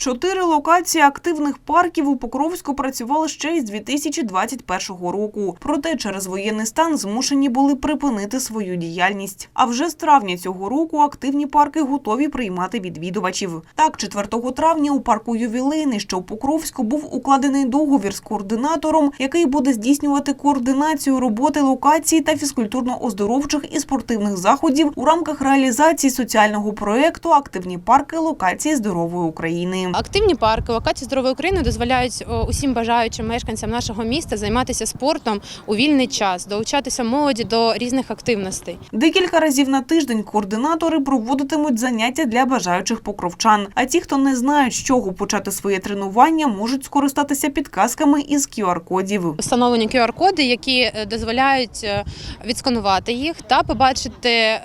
Чотири локації активних парків у Покровську працювали ще із 2021 року. Проте через воєнний стан змушені були припинити свою діяльність. А вже з травня цього року активні парки готові приймати відвідувачів. Так, 4 травня у парку Ювілейний, що у Покровську, був укладений договір з координатором, який буде здійснювати координацію роботи локацій та фізкультурно-оздоровчих і спортивних заходів у рамках реалізації соціального проекту Активні парки локації здорової України. Активні парки локації здорової України дозволяють усім бажаючим мешканцям нашого міста займатися спортом у вільний час, долучатися молоді до різних активностей. Декілька разів на тиждень координатори проводитимуть заняття для бажаючих покровчан. А ті, хто не знають, з чого почати своє тренування, можуть скористатися підказками із QR-кодів. Встановлені QR-коди, які е, дозволяють е, відсканувати їх та побачити.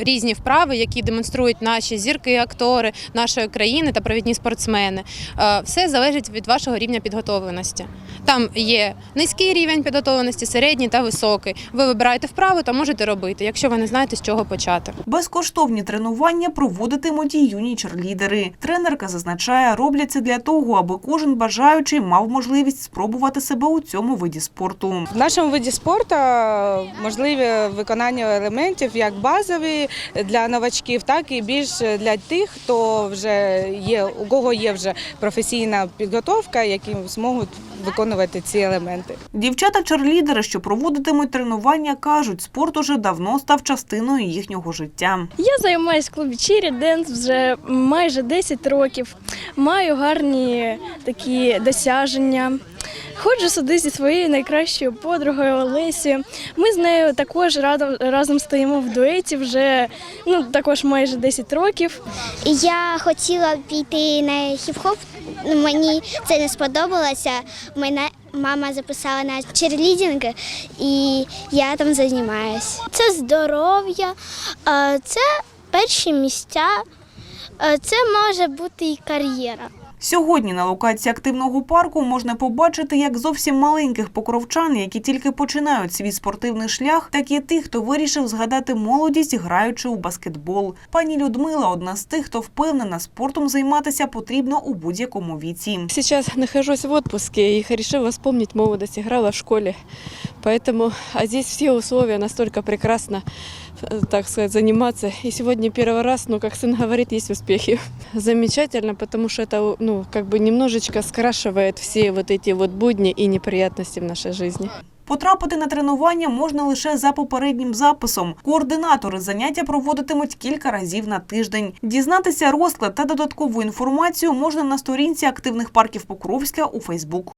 Е, Різні вправи, які демонструють наші зірки, актори нашої країни та провідні спортсмени. Е, Все залежить від вашого рівня підготовленості. Там є низький рівень підготовленості, середній та високий. Ви вибираєте вправу та можете робити, якщо ви не знаєте, з чого почати. Безкоштовні тренування проводитимуть і юні черлідери. Тренерка зазначає, роблять це для того, аби кожен бажаючий мав можливість спробувати себе у цьому виді спорту. В нашому виді спорту можливе виконання елементів як базові для новачків, так і більш для тих, хто вже є, у кого є вже професійна підготовка, які зможуть виконувати ці елементи. Дівчата-черлідери, що проводитимуть тренування, кажуть, спорт уже давно став частиною їхнього життя. Я займаюся в клубі Чірі Денс вже майже 10 років. Маю гарні такі досягнення. Ходжу сюди зі своєю найкращою подругою Олесією. Ми з нею також радо- разом стоїмо в дуеті вже ну, також майже 10 років. Я хотіла піти на хіп-хоп, мені це не сподобалося. Мене мама записала на черлідінг, і я там займаюся. Це здоров'я, це перші місця, це може бути і кар'єра. Сьогодні на локації активного парку можна побачити як зовсім маленьких покровчан, які тільки починають свій спортивний шлях, так і тих, хто вирішив згадати молодість, граючи у баскетбол. Пані Людмила одна з тих, хто впевнена, спортом займатися потрібно у будь-якому віці. Сейчас нахожусь в отпуске и решила вспомнить молодость. Играла в школе. Поэтому, а здесь все условия настолько прекрасно, так сказать, заниматься. И сегодня первый раз, ну, как сын говорит, есть успехи. Замечательно, потому что это, ну, как бы немножечко скрашивает все вот эти вот будни и неприятности в нашей жизни. Потрапити на тренування можна лише за попереднім записом. Координатори заняття проводитимуть кілька разів на тиждень. Дізнатися розклад та додаткову інформацію можна на сторінці активних парків Покровська у Фейсбук.